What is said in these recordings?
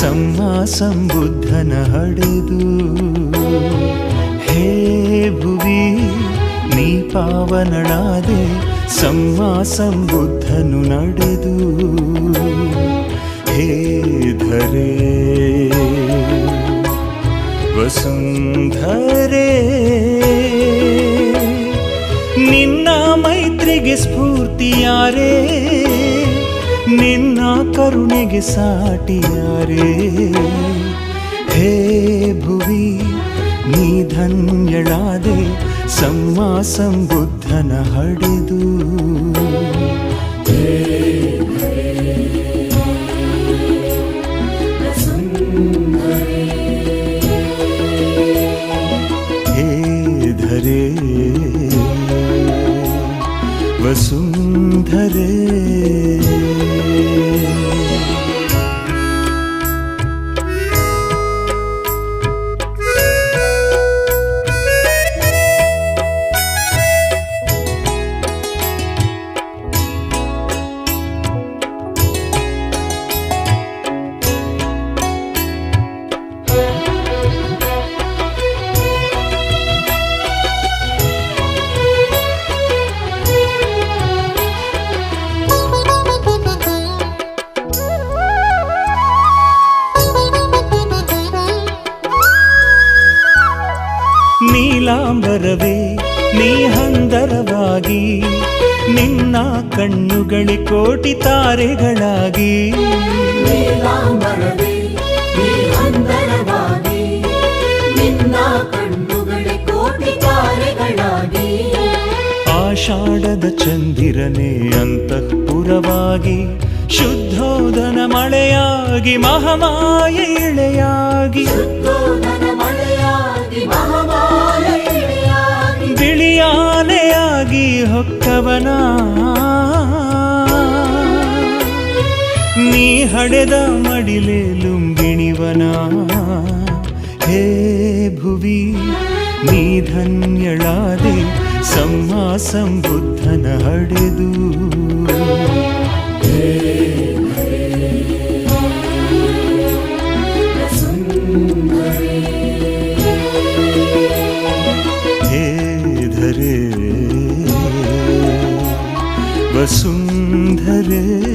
ಸಂಬುದ್ಧನ ಹಡೆದು, ಹೇ ಭುವಿ, ನೀ ಪಾವನಳಾದೆ ಸಮ್ಮ ಸಂಬುದ್ಧನು ನಡೆದು, ಹೇ ಧರೆ, ವಸುಂಧರೆ, ನಿನ್ನ ಮೈತ್ರಿಗೆ ಸ್ಫೂರ್ತಿಯಾರೇ. ನಿನ್ನ ಕರುಣೆಗೆ ಸಾಟಿಯಾರೇ. ಹೇ ಭುವಿ ನೀ ಧನ್ಯಳಾದೆ ಸಂವಾಸಂ ಬುದ್ಧನ ಹಡೆದು. ನೀಲಾಂಬರವೇ ನೀ ಹಂದರವಾಗಿ ನಿನ್ನ ಕಣ್ಣುಗಳಿ ಕೋಟಿ ತಾರೆಗಳಾಗಿ. ಆಷಾಢದ ಚಂದಿರನೇ ಅಂತಃಪುರವಾಗಿ ಶುದ್ಧೋದನ ಮಳೆಯಾಗಿ ಮಹಮಾಯ ಇಳೆಯಾಗಿ ಇಳೆಯಾಗಿ ಬಿಳಿಯಾನೆಯಾಗಿ ಹೊಕ್ಕವನ. ನೀ ಹಡೆದ ಮಡಿಲೆ ಲುಂಬಿಣಿವನ. ಹೇ ಭುವಿ ನೀ ಧನ್ಯಳಾದೆ ಸಂಬುದ್ಧನ ಹಡೆದು. ಧರೆ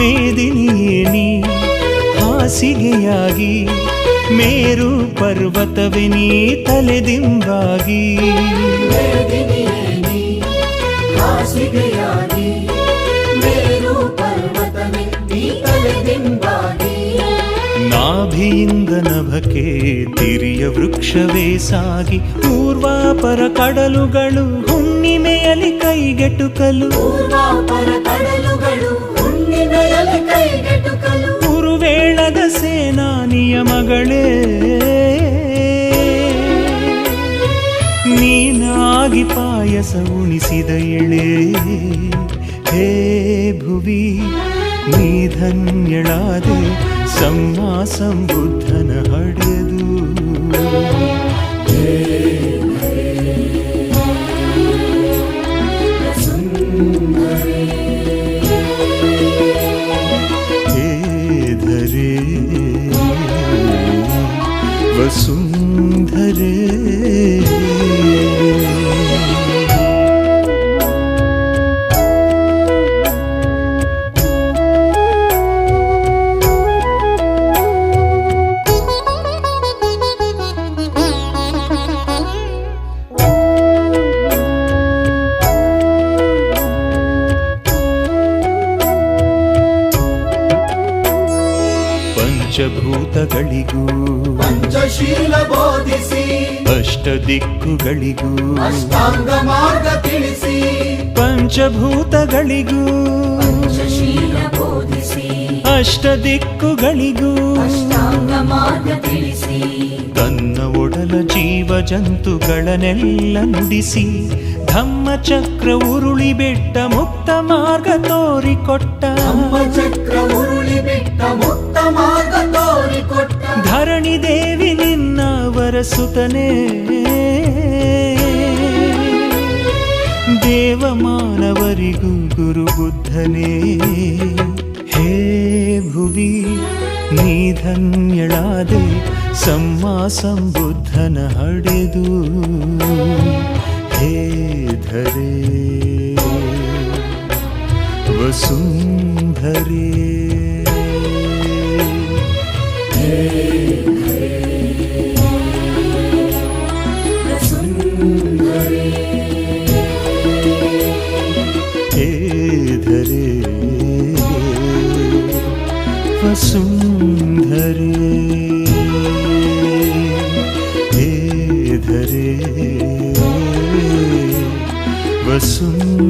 ಮೇದಿನಿಯೇ ನೀ ಹಾಸಿಗೆಯಾಗಿ ಮೇರು ಪರ್ವತವೇ ನೀ ತಲೆದಿಂಬಾಗಿ ಹಾಸಿಗೆಯಾಗಿ ಮೇರು ಪರ್ವತವೇ ನೀ ತಲೆದಿಂಬಾಗಿ ನಾಭಿಯಿಂದ ನಭಕ್ಕೆ ತಿರಿಯ ವೃಕ್ಷವೇ ಸಾಗಿ ಪೂರ್ವಾಪರ ಕಡಲುಗಳು ಹುಣ್ಣಿಮೆಯಲ್ಲಿ ಕೈಗೆಟುಕಲು. ಪೂರ್ವಾಪರ ಕಡಲುಗಳು ಹುಣ್ಣಿಮೆಯಲ್ಲಿ ಕೈಗೆಟುಕಲು ಉರುವೇಳದ ಸೇನಾನಿಯ ಮಗಳೇ ನೀನಾಗಿ ಪಾಯಸ ಉಣಿಸಿದ ಎಳೆ. ಹೇ ಭುವಿ ನೀ ಧನ್ಯಳಾದೆ ಸಮ್ಮ ಸಂಬುದ್ಧನ ಹಡೆದು. ವಸುಂಧರೆ ಪಂಚಭೂತಗಳಿಗೂ ಪಂಚಶೀಲ ಬೋಧಿಸಿ ಅಷ್ಟ ದಿಕ್ಕುಗಳಿಗೂ ಅಷ್ಟಾಂಗ ಮಾರ್ಗ ತಿಳಿಸಿ ಪಂಚಭೂತಗಳಿಗೂ ಪಂಚಶೀಲ ಬೋಧಿಸಿ ಅಷ್ಟ ದಿಕ್ಕುಗಳಿಗೂ ಅಷ್ಟಾಂಗ ಮಾರ್ಗ ತಿಳಿಸಿ. ತನ್ನ ಒಡಲ ಜೀವ ಜಂತುಗಳನ್ನೆಲ್ಲ ನುಡಿಸಿ ಧಮ್ಮಚಕ್ರ ಉರುಳಿ ಬೆಟ್ಟ ಮುಕ್ತ ಮಾರ್ಗ ತೋರಿಕೊಟ್ಟ. ನಮ್ಮ ಚಕ್ರ ಉರುಳಿ ಬಿಟ್ಟ ಮುಕ್ತ ದೇವಿ ನಿನ್ನ ವರಸುತನೇ. ದೇವ ಮಾನವರಿಗೂ ಗುರು ಬುದ್ಧನೇ. ಹೇ ಭುವಿ, ನೀ ಧನ್ಯಳಾದೆ ಸಮ್ಮ ಸಂಬುದ್ಧನ ಹಡೆದು. ಹೇ ಧರೆ, ವಸುಂಧರೆ. ಹೇ ವಸುಂಧರೆ ಹೇ ಧರೆ ವಸುಂಧರೆ